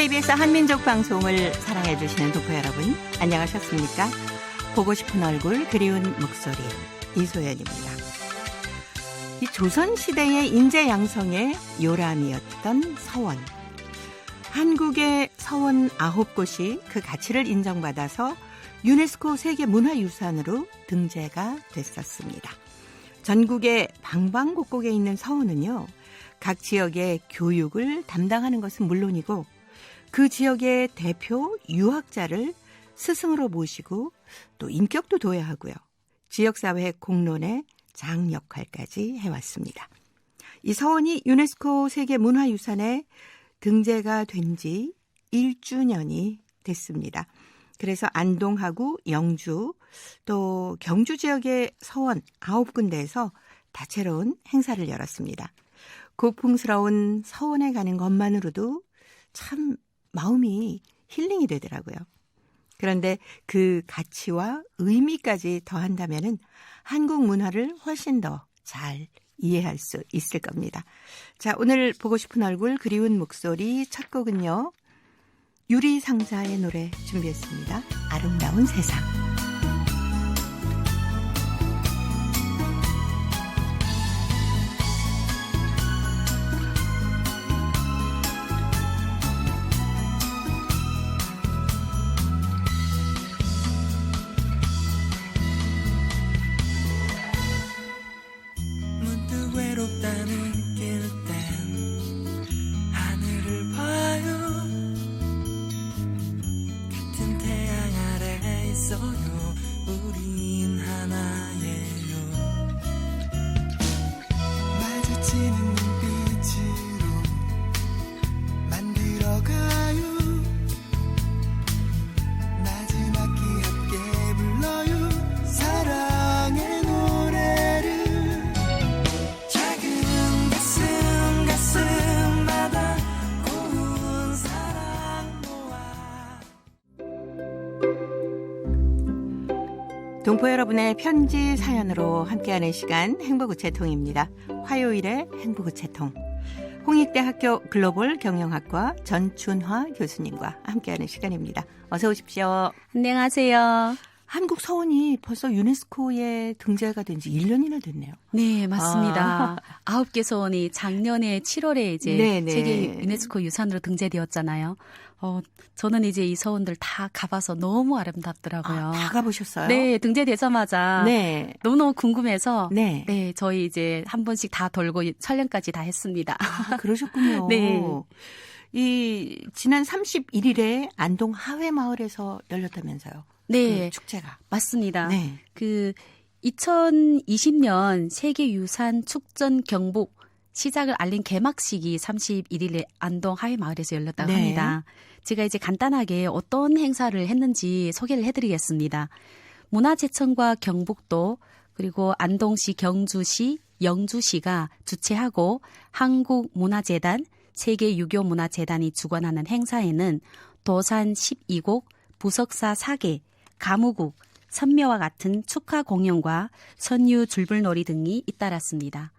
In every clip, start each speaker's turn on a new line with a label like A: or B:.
A: KBS 한민족 방송을 사랑해주시는 도포 여러분, 안녕하셨습니까? 보고 싶은 얼굴, 그리운 목소리, 이소연입니다. 이 조선시대의 인재 양성의 요람이었던 서원. 한국의 서원 아홉 곳이 그 가치를 인정받아서 유네스코 세계 문화유산으로 등재가 됐었습니다. 전국의 방방곡곡에 있는 서원은요, 각 지역의 교육을 담당하는 것은 물론이고 그 지역의 대표 유학자를 스승으로 모시고 또 인격도 둬야 하고요. 지역사회 공론의 장 역할까지 해왔습니다. 이 서원이 유네스코 세계문화유산에 등재가 된 지 1주년이 됐습니다. 그래서 안동하고 영주 또 경주 지역의 서원 9군데에서 다채로운 행사를 열었습니다. 고풍스러운 서원에 가는 것만으로도 참 마음이 힐링이 되더라고요. 그런데 그 가치와 의미까지 더한다면은 한국 문화를 훨씬 더 잘 이해할 수 있을 겁니다. 자, 오늘 보고 싶은 얼굴 그리운 목소리 첫 곡은요. 유리 상자의 노래 준비했습니다. 아름다운 세상. 동포 여러분의 편지 사연으로 함께하는 시간 행복우체통입니다. 화요일에 행복우체통. 홍익대학교 글로벌 경영학과 전춘화 교수님과 함께하는 시간입니다. 어서 오십시오.
B: 안녕하세요.
A: 한국 서원이 벌써 유네스코에 등재가 된 지 1년이나 됐네요.
B: 네, 맞습니다. 아홉 개 소원이 작년에 7월에 이제
A: 네네.
B: 세계 유네스코 유산으로 등재되었잖아요. 어, 저는 이제 이 소원들 다 가봐서 너무 아름답더라고요.
A: 아, 다 가보셨어요?
B: 네, 등재되자마자
A: 네.
B: 너무너무 궁금해서
A: 네.
B: 네, 저희 이제 한 번씩 다 돌고 촬영까지 다 했습니다.
A: 아, 그러셨군요.
B: 네.
A: 이 지난 31일에 안동 하회 마을에서 열렸다면서요.
B: 네,
A: 그 축제가.
B: 맞습니다.
A: 네.
B: 그 2020년 세계유산 축전 경복 시작을 알린 개막식이 31일에 안동 하회 마을에서 열렸다고
A: 네.
B: 합니다. 제가 이제 간단하게 어떤 행사를 했는지 소개를 해드리겠습니다. 문화재청과 경북도 그리고 안동시, 경주시, 영주시가 주최하고 한국문화재단, 세계유교문화재단이 주관하는 행사에는 도산 12곡, 부석사 4개, 가무국, 선묘와 같은 축하 공연과 선유 줄불놀이 등이 잇따랐습니다.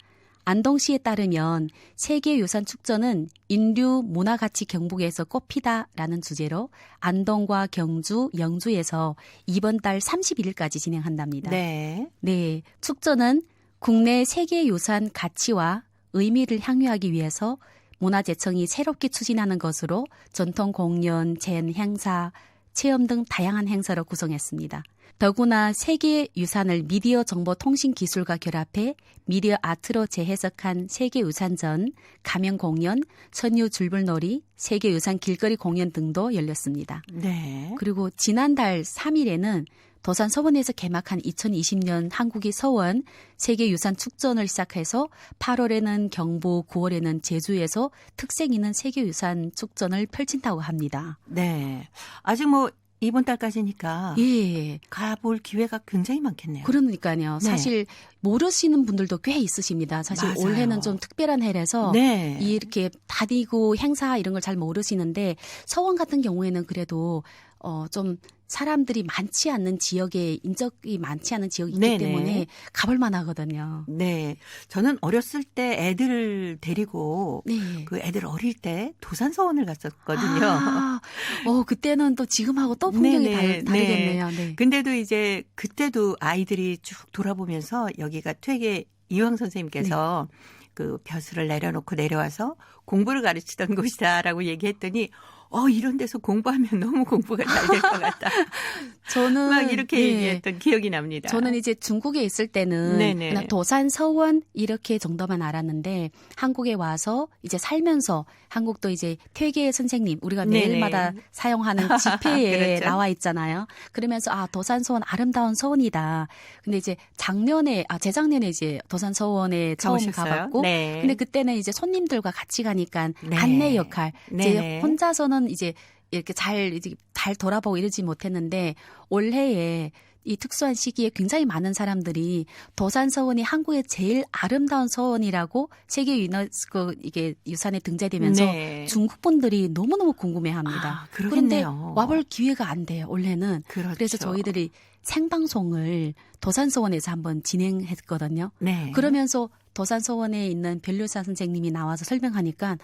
B: 안동 시에 따르면 세계 유산 축전은 인류 문화 가치 경북에서 꽃피다라는 주제로 안동과 경주, 영주에서 이번 달 31일까지 진행한답니다.
A: 네.
B: 네, 축전은 국내 세계 유산 가치와 의미를 향유하기 위해서 문화재청이 새롭게 추진하는 것으로 전통 공연, 젠 행사, 체험 등 다양한 행사로 구성했습니다. 더구나 세계 유산을 미디어 정보 통신 기술과 결합해 미디어 아트로 재해석한 세계 유산전, 가명 공연, 선유 줄불놀이, 세계 유산 길거리 공연 등도 열렸습니다.
A: 네.
B: 그리고 지난달 3일에는 도산 서원에서 개막한 2020년 한국의 서원 세계 유산 축전을 시작해서 8월에는 경북, 9월에는 제주에서 특색 있는 세계 유산 축전을 펼친다고 합니다.
A: 네. 아직 뭐 이번 달까지니까
B: 예.
A: 가볼 기회가 굉장히 많겠네요.
B: 그러니까요.
A: 네.
B: 사실 모르시는 분들도 꽤 있으십니다. 사실
A: 맞아요.
B: 올해는 좀 특별한 해라서
A: 네.
B: 이렇게 다니고 행사 이런 걸 잘 모르시는데 서원 같은 경우에는 그래도 어좀 사람들이 많지 않는 지역에 인적이 많지 않은 지역이 있기
A: 네네.
B: 때문에 가볼 만하거든요.
A: 네. 저는 어렸을 때 애들을 데리고
B: 네.
A: 그 애들 어릴 때 도산서원을 갔었거든요.
B: 아, 어 그때는 또 지금하고 또 풍경이 다, 르겠네요 네.
A: 근데도 이제 그때도 아이들이 쭉 돌아보면서 여기가 퇴계 이황 선생님께서 그 벼슬을 내려놓고 내려와서 공부를 가르치던 곳이다라고 얘기했더니 어 이런 데서 공부하면 너무 공부가 잘 될 것 같다.
B: 저는
A: 막 이렇게
B: 네.
A: 얘기했던 기억이 납니다.
B: 저는 이제 중국에 있을 때는
A: 네네.
B: 도산 서원 이렇게 정도만 알았는데 한국에 와서 이제 살면서 한국도 이제 퇴계 선생님 우리가
A: 네네.
B: 매일마다 사용하는 지폐에
A: 그렇죠.
B: 나와 있잖아요. 그러면서 아 도산 서원 아름다운 서원이다. 근데 이제 작년에 아 재작년에 이제 도산 서원에 처음
A: 가보셨어요?
B: 가봤고
A: 네.
B: 근데 그때는 이제 손님들과 같이 가니까
A: 네.
B: 안내 역할 이제
A: 네네.
B: 혼자서는 이제 이렇게 잘 잘 돌아보고 이러지 못했는데 올해에 이 특수한 시기에 굉장히 많은 사람들이 도산 서원이 한국의 제일 아름다운 서원이라고 세계 유네스코 이게 유산에 등재되면서
A: 네.
B: 중국 분들이 너무너무 궁금해합니다.
A: 아,
B: 그런데. 와볼 기회가 안 돼요. 올해는
A: 그렇죠.
B: 그래서 저희들이 생방송을 도산 서원에서 한번 진행했거든요.
A: 네.
B: 그러면서 도산 서원에 있는 변료사 선생님이 나와서 설명하니까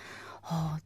B: 어,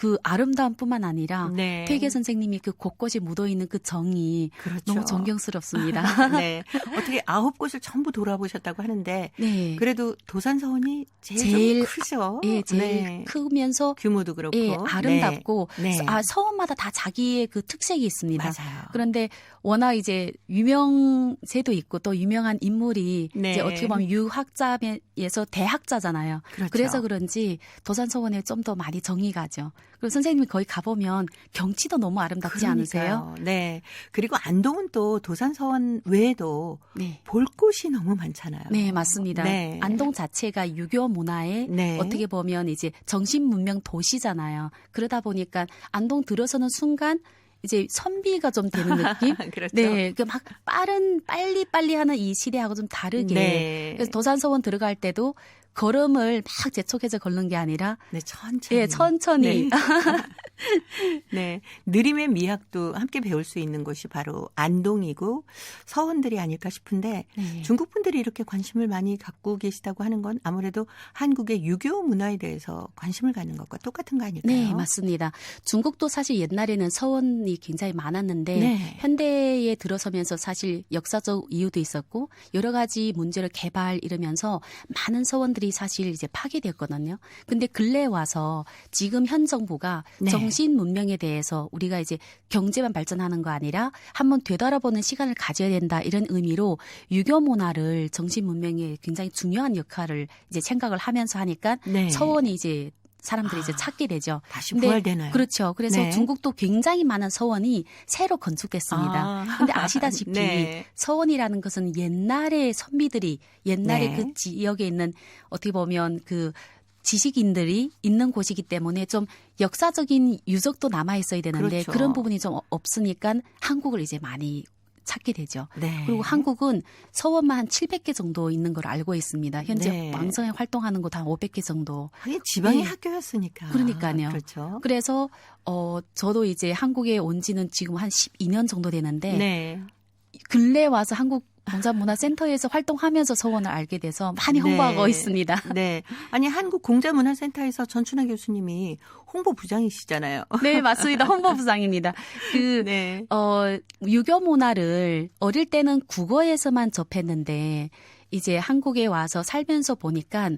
B: 그 아름다움뿐만 아니라
A: 네.
B: 퇴계 선생님이 그 곳곳에 묻어 있는 그 정이
A: 그렇죠.
B: 너무 존경스럽습니다.
A: 네. 어떻게 아홉 곳을 전부 돌아보셨다고 하는데
B: 네.
A: 그래도 도산서원이 제일,
B: 제일
A: 좀 크죠.
B: 예, 제일
A: 네.
B: 크면서
A: 규모도 그렇고
B: 예, 아름답고
A: 네. 네.
B: 아, 서원마다 다 자기의 그 특색이 있습니다.
A: 맞아요.
B: 그런데 워낙 이제 유명세도 있고 또 유명한 인물이
A: 네.
B: 이제 어떻게 보면 유학자에서 대학자잖아요.
A: 그렇죠.
B: 그래서 그런지 도산서원에 좀 더 많이 정이 가죠. 그리고 선생님이 거기 가보면 경치도 너무 아름답지 않으세요?
A: 그러니까요. 네. 그리고 안동은 또 도산서원 외에도
B: 네.
A: 볼 곳이 너무 많잖아요.
B: 네, 맞습니다.
A: 네.
B: 안동 자체가 유교 문화의
A: 네.
B: 어떻게 보면 이제 정신 문명 도시잖아요. 그러다 보니까 안동 들어서는 순간 이제 선비가 좀 되는 느낌?
A: 그렇죠.
B: 네, 그 막 빠른 빨리 빨리 하는 이 시대하고 좀 다르게.
A: 네.
B: 그래서 도산서원 들어갈 때도 걸음을 막 재촉해서 걷는 게 아니라
A: 네, 천천히.
B: 예, 천천히.
A: 네. 네. 느림의 미학도 함께 배울 수 있는 곳이 바로 안동이고 서원들이 아닐까 싶은데
B: 네.
A: 중국 분들이 이렇게 관심을 많이 갖고 계시다고 하는 건 아무래도 한국의 유교 문화에 대해서 관심을 갖는 것과 똑같은 거 아닐까요?
B: 네, 맞습니다. 중국도 사실 옛날에는 서원이 굉장히 많았는데
A: 네.
B: 현대에 들어서면서 사실 역사적 이유도 있었고 여러 가지 문제를 개발 이러면서 많은 서원들이 사실 이제 파괴됐거든요. 근데 근래 와서 지금 현 정부가
A: 네.
B: 정신 문명에 대해서 우리가 이제 경제만 발전하는 거 아니라 한번 되돌아보는 시간을 가져야 된다 이런 의미로 유교 문화를 정신 문명에 굉장히 중요한 역할을 이제 생각을 하면서 하니까
A: 네.
B: 서원이 이제 사람들이 이제
A: 아,
B: 찾게 되죠.
A: 다시
B: 근데
A: 부활되나요?
B: 그렇죠. 그래서
A: 네.
B: 중국도 굉장히 많은 서원이 새로 건축됐습니다.
A: 아.
B: 근데 아시다시피
A: 네.
B: 서원이라는 것은 옛날의 선비들이 옛날에
A: 네.
B: 그 지역에 있는 어떻게 보면 그 지식인들이 있는 곳이기 때문에 좀 역사적인 유적도 남아 있어야 되는데
A: 그렇죠.
B: 그런 부분이 좀 없으니까 한국을 이제 많이 찾게 되죠.
A: 네.
B: 그리고 한국은 서원만 한 700개 정도 있는 걸 알고 있습니다. 현재
A: 네.
B: 왕성에 활동하는 곳 한 500개 정도.
A: 하긴 지방의
B: 네.
A: 학교였으니까.
B: 그러니까요.
A: 그렇죠.
B: 그래서 어 저도 이제 한국에 온 지는 지금 한 12년 정도 되는데
A: 네.
B: 근래 와서 한국 공자문화센터에서 활동하면서 서원을 알게 돼서 많이
A: 네.
B: 홍보하고 있습니다.
A: 네. 아니 한국 공자문화센터에서 전춘하 교수님이 홍보 부장이시잖아요.
B: 네, 맞습니다. 홍보 부장입니다. 그
A: 네.
B: 어, 유교 문화를 어릴 때는 국어에서만 접했는데 이제 한국에 와서 살면서 보니까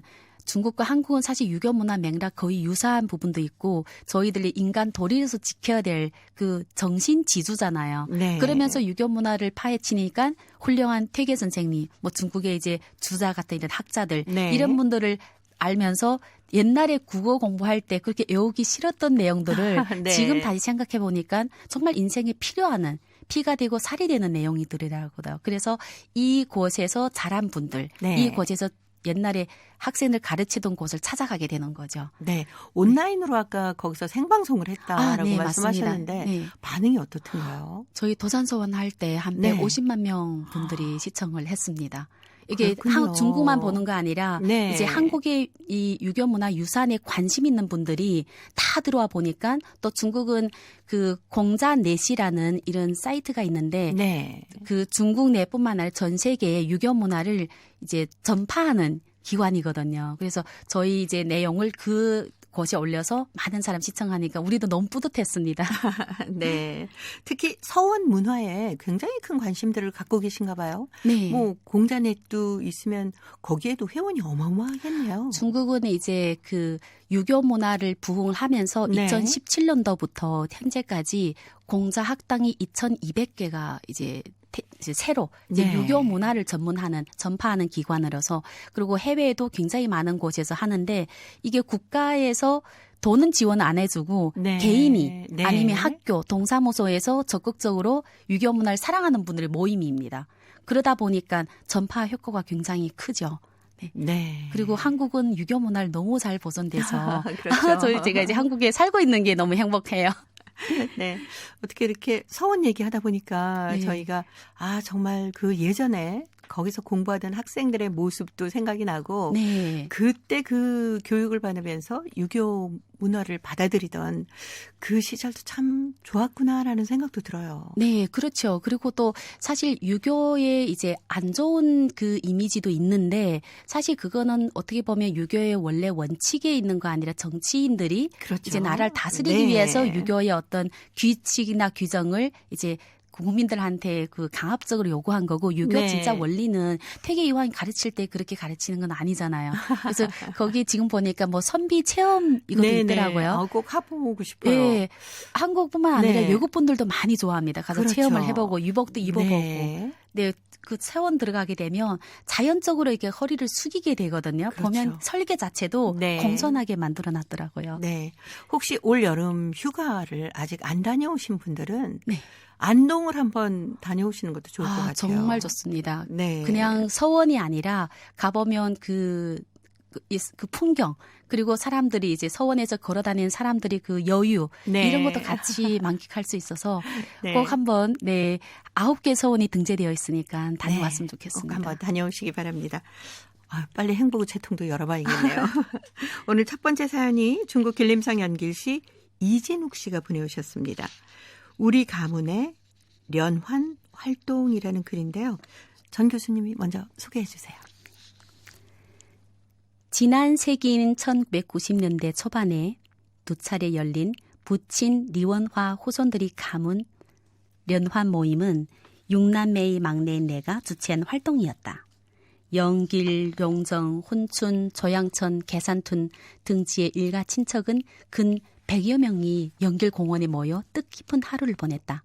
B: 중국과 한국은 사실 유교 문화 맥락 거의 유사한 부분도 있고 저희들이 인간 도리에서 지켜야 될 그 정신 지주잖아요.
A: 네.
B: 그러면서 유교 문화를 파헤치니까 훌륭한 퇴계 선생님, 뭐 중국의 이제 주자 같은 이런 학자들
A: 네.
B: 이런 분들을 알면서 옛날에 국어 공부할 때 그렇게 외우기 싫었던 내용들을
A: 네.
B: 지금 다시 생각해 보니까 정말 인생에 필요하는 피가 되고 살이 되는 내용이들이라고요. 그래서 이 곳에서 자란 분들,
A: 네.
B: 이 곳에서 옛날에 학생을 가르치던 곳을 찾아가게 되는 거죠.
A: 네. 온라인으로 아까 거기서 생방송을 했다라고
B: 네,
A: 말씀하셨는데.
B: 네.
A: 반응이 어떻던가요?
B: 저희 도산서원 할 때한
A: 네.
B: 150만 명 분들이 시청을 했습니다. 이게
A: 그렇군요.
B: 한, 중국만 보는 거 아니라
A: 네.
B: 이제 한국의 이 유교 문화 유산에 관심 있는 분들이 다 들어와 보니까 또 중국은 그 공자 넷이라는 이런 사이트가 있는데
A: 네.
B: 그 중국 내뿐만 아니라 전 세계의 유교 문화를 이제 전파하는 기관이거든요. 그래서 저희 이제 내용을 그 곳에 올려서 많은 사람 시청하니까 우리도 너무 뿌듯했습니다.
A: 네. 특히 서원 문화에 굉장히 큰 관심들을 갖고 계신가 봐요.
B: 네.
A: 뭐 공자넷도 있으면 거기에도 회원이 어마어마하겠네요.
B: 중국은 이제 그 유교 문화를 부흥을 하면서
A: 네.
B: 2017년도부터 현재까지 공자 학당이 2,200개가 이제 태- 이제 새로 이제
A: 네.
B: 유교 문화를 전문하는 전파하는 기관으로서 그리고 해외에도 굉장히 많은 곳에서 하는데 이게 국가에서 돈은 지원 안 해주고
A: 네.
B: 개인이
A: 네.
B: 아니면 학교 동사무소에서 적극적으로 유교 문화를 사랑하는 분들의 모임입니다. 그러다 보니까 전파 효과가 굉장히 크죠.
A: 네.
B: 그리고 한국은 유교 문화를 너무 잘 보존돼서
A: 그렇죠.
B: 저희 제가 이제 한국에 살고 있는 게 너무 행복해요.
A: 네. 어떻게 이렇게 서원 얘기하다 보니까
B: 네.
A: 저희가 아 정말 그 예전에 거기서 공부하던 학생들의 모습도 생각이 나고
B: 네.
A: 그때 그 교육을 받으면서 유교 문화를 받아들이던 그 시절도 참 좋았구나라는 생각도 들어요.
B: 네, 그렇죠. 그리고 또 사실 유교에 이제 안 좋은 그 이미지도 있는데 사실 그거는 어떻게 보면 유교의 원래 원칙에 있는 거 아니라 정치인들이
A: 그렇죠.
B: 이제 나라를 다스리기
A: 네.
B: 위해서 유교의 어떤 규칙이나 규정을 이제 국민들한테 그 강압적으로 요구한 거고 유교
A: 네.
B: 진짜 원리는 퇴계 이황 가르칠 때 그렇게 가르치는 건 아니잖아요. 그래서 거기 지금 보니까 뭐 선비 체험 이것도
A: 네네.
B: 있더라고요.
A: 아, 꼭 해보고 싶어요.
B: 예. 한국뿐만 아니라
A: 네.
B: 외국 분들도 많이 좋아합니다. 가서
A: 그렇죠.
B: 체험을 해보고 유복도 입어보고.
A: 네.
B: 네. 그 체원 들어가게 되면 자연적으로 이렇게 허리를 숙이게 되거든요.
A: 그렇죠.
B: 보면 설계 자체도
A: 네.
B: 공손하게 만들어 놨더라고요.
A: 네. 혹시 올 여름 휴가를 아직 안 다녀오신 분들은
B: 네.
A: 안동을 한번 다녀오시는 것도 좋을 것
B: 아,
A: 같아요.
B: 정말 좋습니다.
A: 네.
B: 그냥 서원이 아니라 가보면 그, 그, 이- 그 풍경 그리고 사람들이 이제 서원에서 걸어다니는 사람들이 그 여유
A: 네.
B: 이런 것도 같이 만끽할 수 있어서
A: 네.
B: 꼭 한번 네 아홉 개 서원이 등재되어 있으니까 다녀왔으면
A: 네.
B: 좋겠습니다.
A: 꼭 한번 다녀오시기 바랍니다. 아, 빨리 행복 채통도 열어봐야겠네요. 오늘 첫 번째 사연이 중국 길림성 연길시 이진욱 씨가 보내오셨습니다. 우리 가문의 연환 활동이라는 글인데요. 전 교수님이 먼저 소개해 주세요.
B: 지난 세기인 1990년대 초반에 두 차례 열린 부친 리원화 호손들이 가문 연환 모임은 육남매의 막내인 내가 주최한 활동이었다. 영길, 용정, 혼춘, 조양천, 계산툰 등지의 일가 친척은 근 100여 명이 영길 공원에 모여 뜻깊은 하루를 보냈다.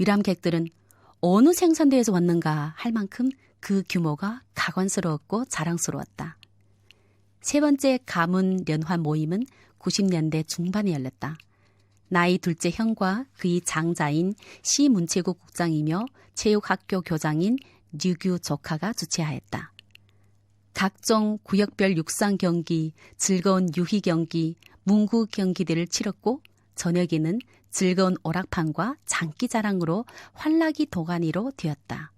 B: 유람객들은 어느 생산대에서 왔는가 할 만큼 그 규모가 가관스러웠고 자랑스러웠다. 세 번째 가문 연환 모임은 90년대 중반에 열렸다. 나이 둘째 형과 그의 장자인 시 문체국 국장이며 체육학교 교장인 류규 조카가 주최하였다. 각종 구역별 육상 경기, 즐거운 유희 경기, 문구 경기들을 치렀고 저녁에는 즐거운 오락판과 장기자랑으로 환락이 도가니로 되었다.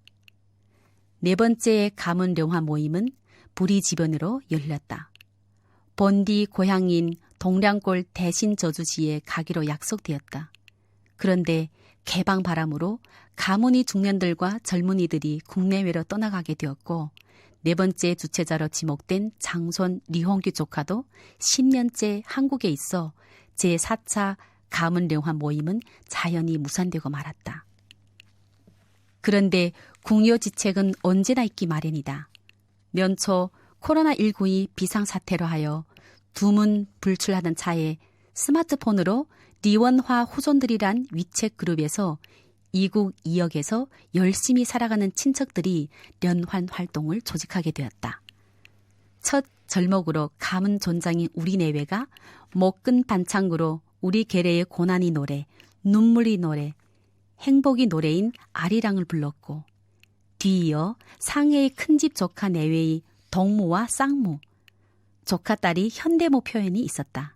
B: 네 번째 가문 령화 모임은 불이 지변으로 열렸다. 본디 고향인 동량골 대신 저주지에 가기로 약속되었다. 그런데 개방 바람으로 가문이 중년들과 젊은이들이 국내외로 떠나가게 되었고 네 번째 주최자로 지목된 장손 리홍규 조카도 10년째 한국에 있어 제4차 가문령화 모임은 자연히 무산되고 말았다. 그런데 궁여지책은 언제나 있기 마련이다. 면초 코로나19의 비상사태로 하여 두문 불출하던 차에 스마트폰으로 리원화 후손들이란 위챗 그룹에서 이국 이역에서 열심히 살아가는 친척들이 연환 활동을 조직하게 되었다. 첫 절목으로 가문 존장인 우리 내외가 목근 반창으로 우리 계례의 고난이 노래, 눈물이 노래, 행복이 노래인 아리랑을 불렀고 뒤이어 상해의 큰 집 조카 내외의 동무와 쌍무, 조카 딸이 현대모 표현이 있었다.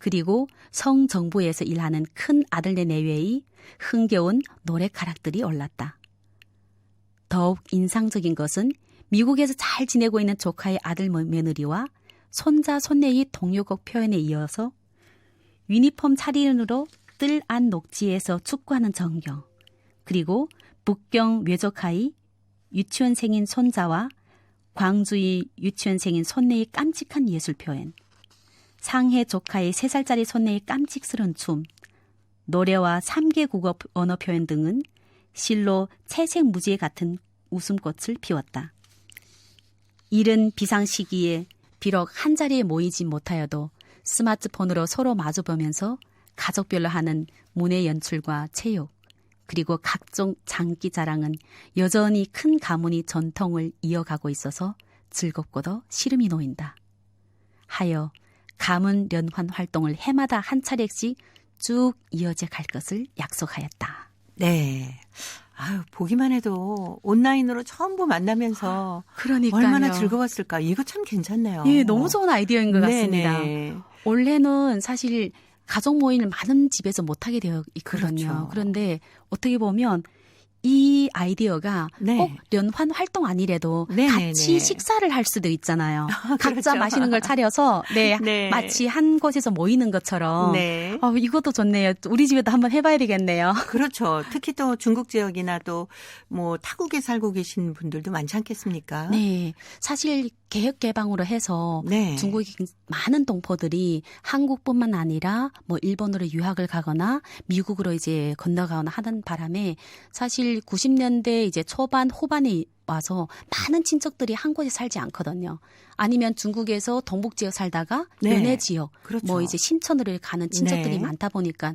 B: 그리고 성정부에서 일하는 큰 아들네 내외의 흥겨운 노래 가락들이 올랐다. 더욱 인상적인 것은 미국에서 잘 지내고 있는 조카의 아들 뭐, 며느리와 손자 손녀의 동요곡 표현에 이어서 유니폼 차림으로 뜰 안 녹지에서 축구하는 전경 그리고 북경 외조카의 유치원생인 손자와 광주의 유치원생인 손녀의 깜찍한 예술 표현 상해 조카의 3살짜리 손녀의 깜찍스러운 춤 노래와 3개 국어 언어 표현 등은 실로 채색 무지개 같은 웃음꽃을 피웠다. 이른 비상 시기에 비록 한 자리에 모이지 못하여도 스마트폰으로 서로 마주보면서 가족별로 하는 문예 연출과 체육 그리고 각종 장기 자랑은 여전히 큰 가문이 전통을 이어가고 있어서 즐겁고도 시름이 놓인다. 하여 가문 연환 활동을 해마다 한 차례씩 쭉 이어져 갈 것을 약속하였다.
A: 네. 아유, 보기만 해도 온라인으로 전부 만나면서
B: 그러니까요.
A: 얼마나 즐거웠을까. 이거 참 괜찮네요.
B: 예, 너무 좋은 아이디어인 것 같습니다.
A: 네네.
B: 원래는 사실 가족 모임을 많은 집에서 못하게 되어 있거든요.
A: 그렇죠.
B: 그런데 어떻게 보면 이 아이디어가
A: 네.
B: 꼭 연환 활동 아니래도
A: 네,
B: 같이
A: 네, 네.
B: 식사를 할 수도 있잖아요. 각자
A: 그렇죠.
B: 맛있는 걸 차려서 네,
A: 네.
B: 마치 한 곳에서 모이는 것처럼
A: 네.
B: 어, 이것도 좋네요. 우리 집에도 한번 해봐야 되겠네요.
A: 그렇죠. 특히 또 중국 지역이나 또 뭐 타국에 살고 계신 분들도 많지 않겠습니까?
B: 네, 사실 개혁 개방으로 해서
A: 네.
B: 중국의 많은 동포들이 한국뿐만 아니라 뭐 일본으로 유학을 가거나 미국으로 이제 건너가거나 하는 바람에 사실 90년대 이제 초반 후반에 와서 많은 친척들이 한 곳에 살지 않거든요. 아니면 중국에서 동북 지역 살다가
A: 네.
B: 연해 지역
A: 그렇죠.
B: 뭐 이제 신천으로 가는 친척들이
A: 네.
B: 많다 보니까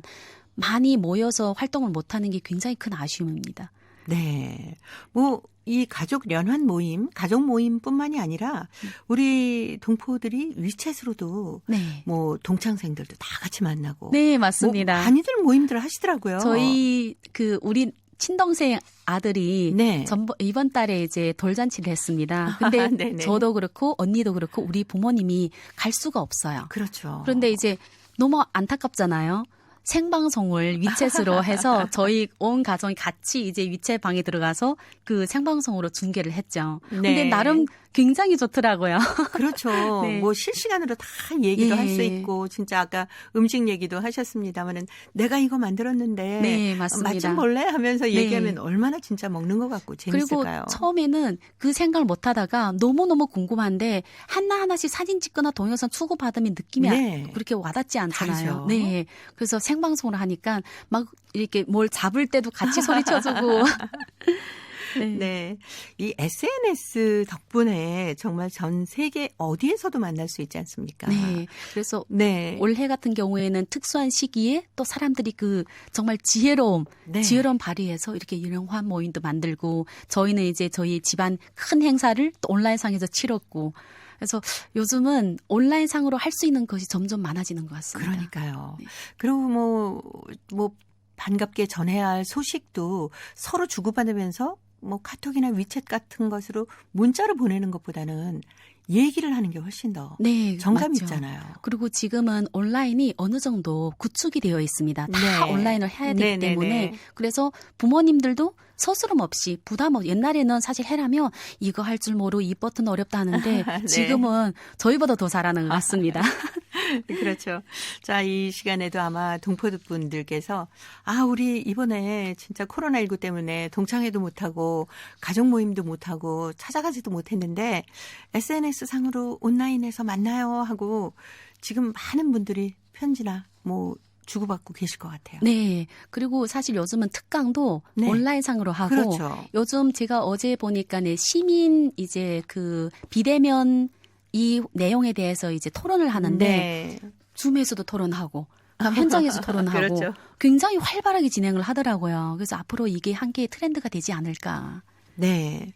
B: 많이 모여서 활동을 못 하는 게 굉장히 큰 아쉬움입니다.
A: 네. 뭐, 이 가족 연환 모임, 가족 모임뿐만이 아니라 우리 동포들이 위챗으로도
B: 네.
A: 뭐 동창생들도 다 같이 만나고.
B: 네, 맞습니다.
A: 뭐 많이들 모임들 하시더라고요.
B: 저희 그 우리 친동생 아들이
A: 네.
B: 전 이번 달에 이제 돌잔치를 했습니다. 근데
A: 네네.
B: 저도 그렇고 언니도 그렇고 우리 부모님이 갈 수가 없어요.
A: 그렇죠.
B: 그런데 이제 너무 안타깝잖아요. 생방송을 위챗으로 해서 저희 온 가정이 같이 이제 위챗 방에 들어가서 그 생방송으로 중계를 했죠. 근데
A: 네.
B: 나름 굉장히 좋더라고요.
A: 그렇죠.
B: 네.
A: 뭐 실시간으로 다 얘기도
B: 예.
A: 할수 있고 진짜 아까 음식 얘기도 하셨습니다만은 내가 이거 만들었는데
B: 네, 맞습니다.
A: 맛좀 볼래 하면서
B: 네.
A: 얘기하면 얼마나 진짜 먹는 것 같고 재밌을까요?
B: 그리고 처음에는 그 생각을 못 하다가 너무너무 궁금한데 하나하나씩 사진 찍거나 동영상 추고 받으면 느낌이
A: 네.
B: 아- 그렇게 와닿지 않잖아요.
A: 다르죠.
B: 네. 그래서 생 방송을 하니까 막 이렇게 뭘 잡을 때도 같이 소리쳐주고. 네.
A: 네. 이 SNS 덕분에 정말 전 세계 어디에서도 만날 수 있지 않습니까?
B: 네. 그래서
A: 네.
B: 올해 같은 경우에는 특수한 시기에 또 사람들이 그 정말 지혜로움,
A: 네.
B: 지혜로움 발휘해서 이렇게 영화 모임도 만들고 저희는 이제 저희 집안 큰 행사를 또 온라인상에서 치렀고 그래서 요즘은 온라인 상으로 할 수 있는 것이 점점 많아지는 것 같습니다.
A: 그러니까요.
B: 네.
A: 그리고 뭐, 뭐, 반갑게 전해야 할 소식도 서로 주고받으면서 뭐 카톡이나 위챗 같은 것으로 문자로 보내는 것보다는 얘기를 하는 게 훨씬 더
B: 네,
A: 정감
B: 맞죠.
A: 있잖아요.
B: 그리고 지금은 온라인이 어느 정도 구축이 되어 있습니다. 다
A: 네.
B: 온라인을 해야 되기
A: 네네네.
B: 때문에 그래서 부모님들도 서스럼 없이 부담 없이 옛날에는 사실 해라면 이거 할 줄 모르고 이 버튼 어렵다 하는데
A: 네.
B: 지금은 저희보다 더 잘하는 것 같습니다.
A: 그렇죠. 자, 이 시간에도 아마 동포분들께서 아, 우리 이번에 진짜 코로나19 때문에 동창회도 못하고 가족 모임도 못하고 찾아가지도 못했는데 SNS 상으로 온라인에서 만나요 하고 지금 많은 분들이 편지나 뭐 주고받고 계실 것 같아요.
B: 네. 그리고 사실 요즘은 특강도
A: 네.
B: 온라인상으로 하고
A: 그렇죠.
B: 요즘 제가 어제 보니까 네, 시민 이제 그 비대면 이 내용에 대해서 이제 토론을 하는데
A: 네.
B: 줌에서도 토론하고 그다음 현장에서 토론하고
A: 그렇죠.
B: 굉장히 활발하게 진행을 하더라고요. 그래서 앞으로 이게 한 개의 트렌드가 되지 않을까.
A: 네.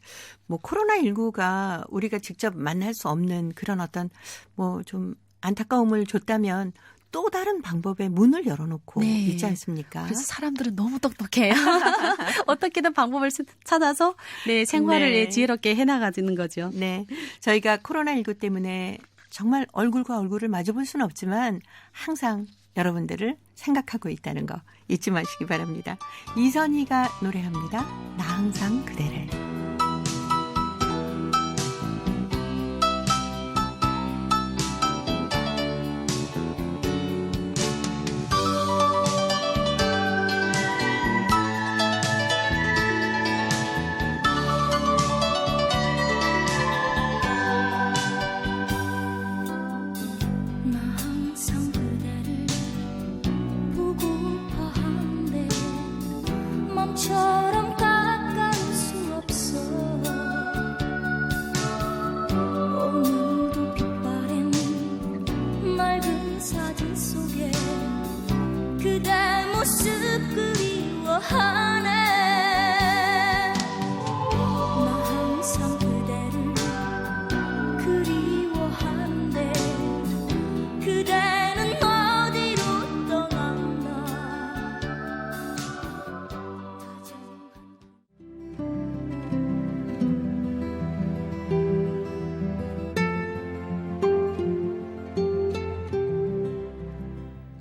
A: 뭐 코로나19가 우리가 직접 만날 수 없는 그런 어떤 뭐 좀 안타까움을 줬다면 또 다른 방법의 문을 열어놓고
B: 네.
A: 있지 않습니까?
B: 그래서 사람들은 너무 똑똑해요. 어떻게든 방법을 쓰- 찾아서 네, 생활을
A: 네.
B: 네, 지혜롭게 해나가지는 거죠.
A: 네. 저희가 코로나19 때문에 정말 얼굴과 얼굴을 마주볼 수는 없지만 항상 여러분들을 생각하고 있다는 거 잊지 마시기 바랍니다. 이선희가 노래합니다. 나 항상 그대를.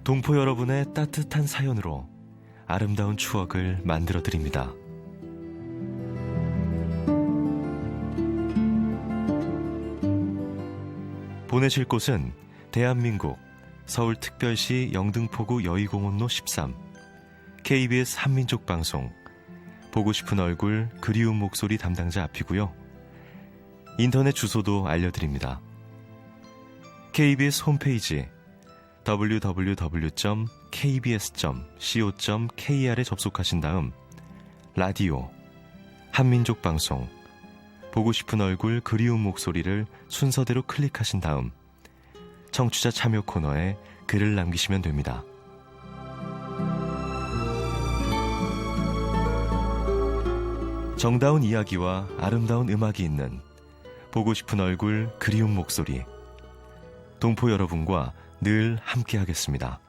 C: 동포 여러분의 따뜻한 사연으로 아름다운 추억을 만들어 드립니다. 보내실 곳은 대한민국 서울특별시 영등포구 여의공원로 13 KBS 한민족 방송 보고 싶은 얼굴 그리운 목소리 담당자 앞이고요. 인터넷 주소도 알려드립니다. KBS 홈페이지 www.kbs.co.kr에 접속하신 다음 라디오 한민족 방송 보고 싶은 얼굴 그리운 목소리를 순서대로 클릭하신 다음 청취자 참여 코너에 글을 남기시면 됩니다. 정다운 이야기와 아름다운 음악이 있는 보고 싶은 얼굴 그리운 목소리 동포 여러분과 늘 함께하겠습니다.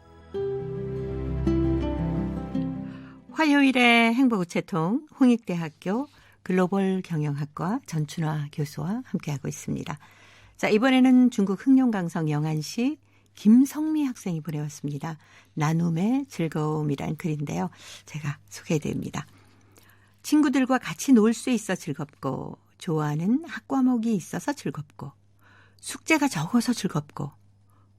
A: 화요일의 행복우체통 홍익대학교 글로벌 경영학과 전춘화 교수와 함께하고 있습니다. 자, 이번에는 중국 흑룡강성 영안시 김성미 학생이 보내왔습니다. 나눔의 즐거움이란 글인데요. 제가 소개해드립니다. 친구들과 같이 놀 수 있어 즐겁고, 좋아하는 학과목이 있어서 즐겁고, 숙제가 적어서 즐겁고,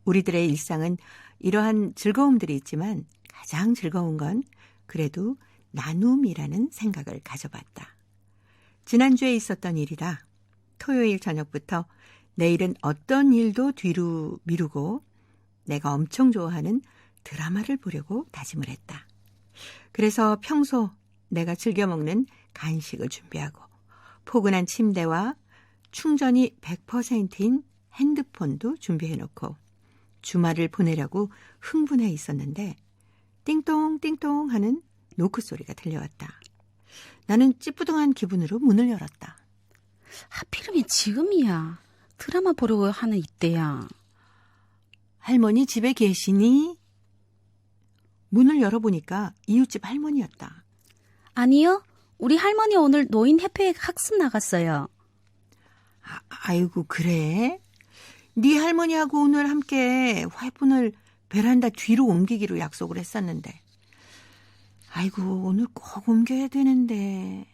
A: 우리들의 일상은 이러한 즐거움들이 있지만 가장 즐거운 건 그래도 나눔이라는 생각을 가져봤다. 지난주에 있었던 일이라 토요일 저녁부터 내일은 어떤 일도 뒤로 미루고 내가 엄청 좋아하는 드라마를 보려고 다짐을 했다. 그래서 평소 내가 즐겨 먹는 간식을 준비하고 포근한 침대와 충전이 100%인 핸드폰도 준비해 놓고 주말을 보내려고 흥분해 있었는데 띵동 띵동 하는 노크 소리가 들려왔다. 나는 찌뿌둥한 기분으로 문을 열었다.
B: 하필이면 지금이야. 드라마 보려고 하는 이때야.
A: 할머니 집에 계시니? 문을 열어보니까 이웃집 할머니였다.
B: 아니요. 우리 할머니 오늘 노인 협회 학습 나갔어요.
A: 아, 아이고 그래? 네 할머니하고 오늘 함께 화분을 베란다 뒤로 옮기기로 약속을 했었는데. 아이고 오늘 꼭 옮겨야 되는데.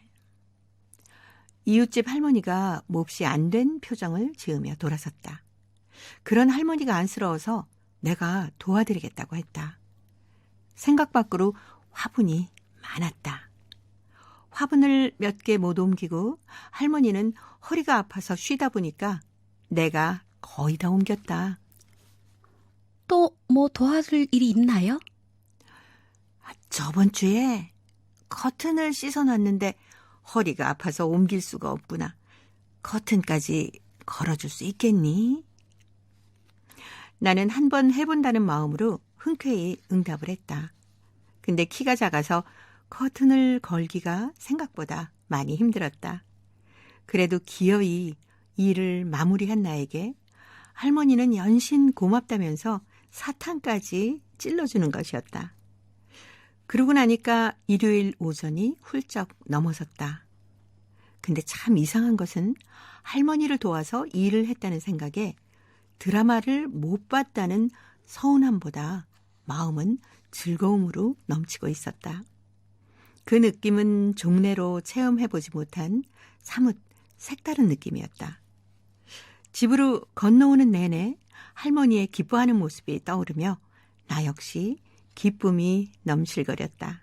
A: 이웃집 할머니가 몹시 안 된 표정을 지으며 돌아섰다. 그런 할머니가 안쓰러워서 내가 도와드리겠다고 했다. 생각 밖으로 화분이 많았다. 화분을 몇 개 못 옮기고 할머니는 허리가 아파서 쉬다 보니까 내가 거의 다 옮겼다.
B: 또 뭐 도와줄 일이 있나요?
A: 아, 저번 주에 커튼을 씻어놨는데 허리가 아파서 옮길 수가 없구나. 커튼까지 걸어줄 수 있겠니? 나는 한 번 해본다는 마음으로 흔쾌히 응답을 했다. 근데 키가 작아서 커튼을 걸기가 생각보다 많이 힘들었다. 그래도 기어이 일을 마무리한 나에게 할머니는 연신 고맙다면서 사탕까지 찔러주는 것이었다. 그러고 나니까 일요일 오전이 훌쩍 넘어섰다. 근데 참 이상한 것은 할머니를 도와서 일을 했다는 생각에 드라마를 못 봤다는 서운함보다 마음은 즐거움으로 넘치고 있었다. 그 느낌은 종래로 체험해보지 못한 사뭇 색다른 느낌이었다. 집으로 건너오는 내내 할머니의 기뻐하는 모습이 떠오르며 나 역시 기쁨이 넘실거렸다.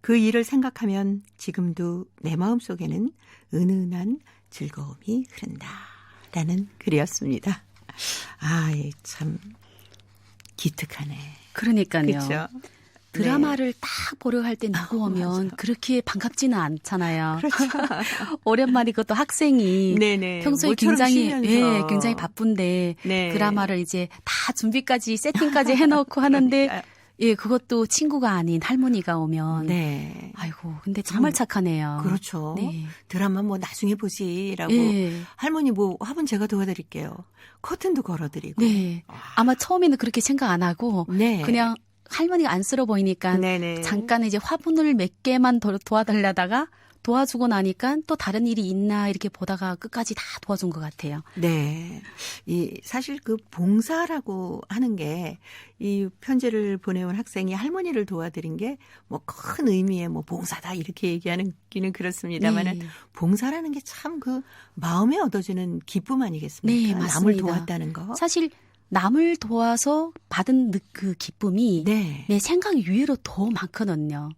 A: 그 일을 생각하면 지금도 내 마음 속에는 은은한 즐거움이 흐른다. 라는 글이었습니다. 아, 예, 참 기특하네.
B: 그러니까요.
A: 그렇죠.
B: 드라마를 딱 보려 할 때 누구 오면. 그렇게 반갑지는 않잖아요.
A: 그렇죠.
B: 오랜만에 그것도 학생이
A: 네네.
B: 평소에 굉장히
A: 쉬면서.
B: 예, 굉장히 바쁜데
A: 네.
B: 드라마를 이제 다 준비까지 세팅까지 해놓고 하는데
A: 그러니까요.
B: 예 그것도 친구가 아닌 할머니가 오면
A: 네.
B: 아이고 근데 정말
A: 참,
B: 착하네요.
A: 그렇죠.
B: 네.
A: 드라마 뭐 나중에 보지라고
B: 예.
A: 할머니 뭐 화분 제가 도와드릴게요. 커튼도 걸어드리고.
B: 네. 아마 처음에는 그렇게 생각 안 하고
A: 네.
B: 그냥 할머니가 안쓰러워 보이니까
A: 네네.
B: 잠깐 이제 화분을 몇 개만 더 도와달라다가 도와주고 나니까 또 다른 일이 있나 이렇게 보다가 끝까지 다 도와준 것 같아요.
A: 네. 이 사실 그 봉사라고 하는 게 이 편지를 보내온 학생이 할머니를 도와드린 게 뭐 큰 의미의 뭐 봉사다 이렇게 얘기하는 기는 그렇습니다만은
B: 네.
A: 봉사라는 게 참 그 마음에 얻어지는 기쁨 아니겠습니까?
B: 네,
A: 남을
B: 맞습니다.
A: 도왔다는 거.
B: 사실 남을 도와서 받은 느- 그 기쁨이
A: 네.
B: 내 생각 위로 더 많거든요.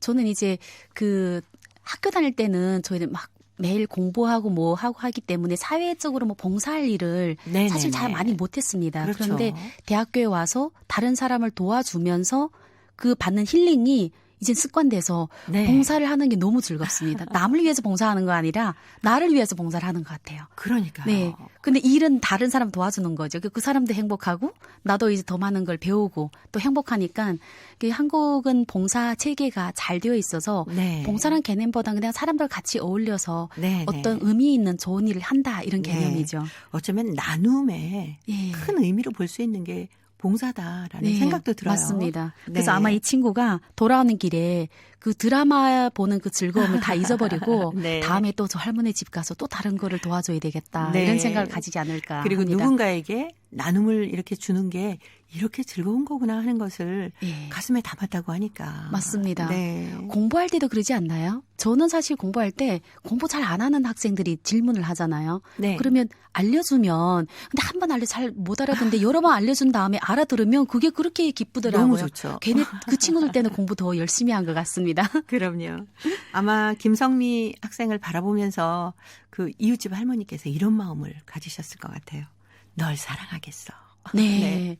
B: 저는 이제 그 학교 다닐 때는 저희는 막 매일 공부하고 뭐 하고 하기 때문에 사회적으로 뭐 봉사할 일을
A: 네네네.
B: 사실 잘 많이 못했습니다.
A: 그렇죠.
B: 그런데 대학교에 와서 다른 사람을 도와주면서 그 받는 힐링이 이제 습관돼서
A: 네.
B: 봉사를 하는 게 너무 즐겁습니다. 남을 위해서 봉사하는 거 아니라 나를 위해서 봉사를 하는 것 같아요.
A: 그러니까요.
B: 네. 근데 일은 다른 사람 도와주는 거죠. 그 사람도 행복하고 나도 이제 더 많은 걸 배우고 또 행복하니까 그 한국은 봉사 체계가 잘 되어 있어서
A: 네.
B: 봉사란 개념보다 그냥 사람들 같이 어울려서
A: 네,
B: 어떤
A: 네.
B: 의미 있는 좋은 일을 한다 이런
A: 네.
B: 개념이죠.
A: 어쩌면 나눔의
B: 예.
A: 큰 의미로 볼 수 있는 게 봉사다라는
B: 네,
A: 생각도 들어요.
B: 맞습니다. 그래서
A: 네.
B: 아마 이 친구가 돌아오는 길에 그 드라마 보는 그 즐거움을 다 잊어버리고
A: 네.
B: 다음에 또 저 할머니 집 가서 또 다른 거를 도와줘야 되겠다
A: 네.
B: 이런 생각을 가지지 않을까
A: 그리고
B: 합니다.
A: 누군가에게 나눔을 이렇게 주는 게 이렇게 즐거운 거구나 하는 것을
B: 예.
A: 가슴에 담았다고 하니까.
B: 맞습니다.
A: 네.
B: 공부할 때도 그러지 않나요? 저는 사실 공부할 때 공부 잘 안 하는 학생들이 질문을 하잖아요.
A: 네.
B: 그러면 알려주면 근데 한 번 알려 잘 못 알아듣는데 여러 번 알려준 다음에 알아들으면 그게 그렇게 기쁘더라고요.
A: 너무 좋죠.
B: 걔네 그 친구들 때는 공부 더 열심히 한 것 같습니다.
A: 그럼요. 아마 김성미 학생을 바라보면서 그 이웃집 할머니께서 이런 마음을 가지셨을 것 같아요. 널 사랑하겠어.
B: 네.
A: 네.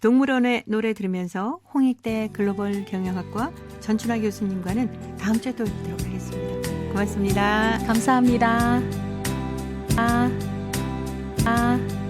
A: 동물원의 노래 들으면서 홍익대 글로벌 경영학과 전춘화 교수님과는 다음 주에 또 뵙도록 하겠습니다. 고맙습니다.
B: 감사합니다. 아, 아.